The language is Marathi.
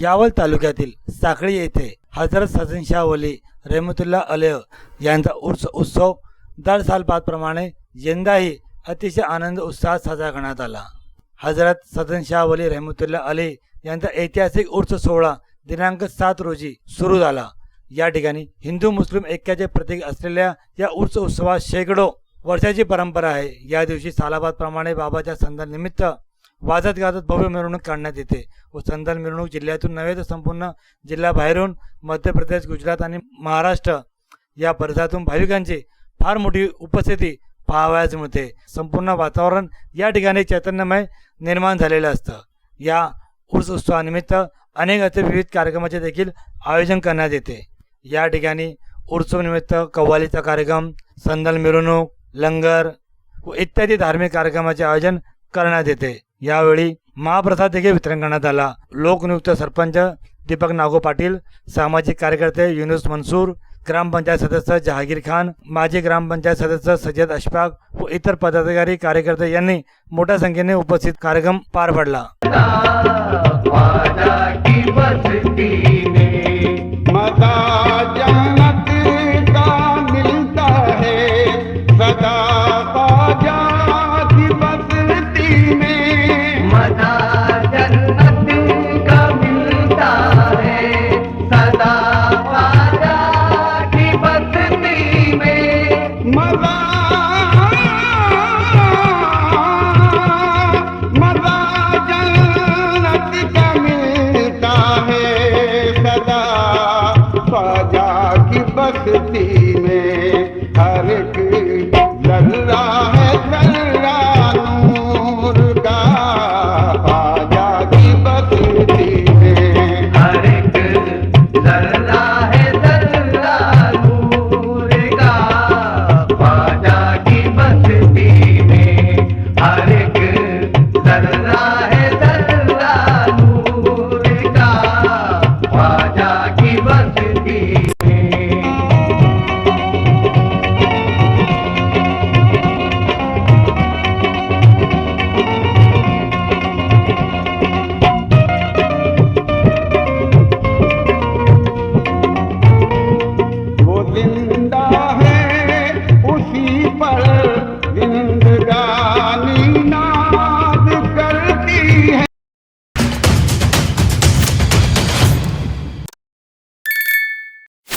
यावल तालुक्यातील साखळी येथे हजरत सजन शाह वली रहमतुल्ला अलेह यांचा उर्स उत्सव दर सालपातप्रमाणे यंदाही अतिशय आनंद उत्साहात साजरा करण्यात आला. हजरत सदन शाह वली रहमतुल्ला अली यांचा ऐतिहासिक उर्स सोहळा दिनांक सात रोजी सुरू झाला. या ठिकाणी हिंदू मुस्लिम ऐक्याचे प्रतीक असलेल्या या उर्स उत्सवात शेकडो वर्षाची परंपरा आहे. या दिवशी सालाबादप्रमाणे बाबाच्या संधानिमित्त वाजत गाजत भव्य मिरवणूक काढण्यात येते. व संदान मिरवणूक जिल्ह्यातून नव्हे तर संपूर्ण जिल्ह्याबाहेरून मध्य प्रदेश गुजरात आणि महाराष्ट्र या परिसरातून भाविकांची फार मोठी उपस्थिती पाहावयास मिळते. संपूर्ण वातावरण या ठिकाणी चैतन्यमय निर्माण झालेलं असतं. या ऊर्स उत्सवानिमित्त अनेक असे विविध कार्यक्रमाचे देखील आयोजन करण्यात येते. या ठिकाणी उत्सवनिमित्त कव्वालीचा कार्यक्रम संदल मिरवणूक लंगर व इत्यादी धार्मिक कार्यक्रमाचे आयोजन करण्यात येते. यावेळी महाप्रसाद देखील वितरण करण्यात आला. लोकनियुक्त सरपंच दीपक नागो पाटील सामाजिक कार्यकर्ते युनुस मनसूर ग्रामपंचायत सदस्य जहागीर खान माजी ग्रामपंचायत सदस्य सय्यद अशफाक व इतर पदाधिकारी कार्यकर्ते यांनी मोठ्या संख्येने उपस्थित कार्यक्रम पार पडला. Allah. பழ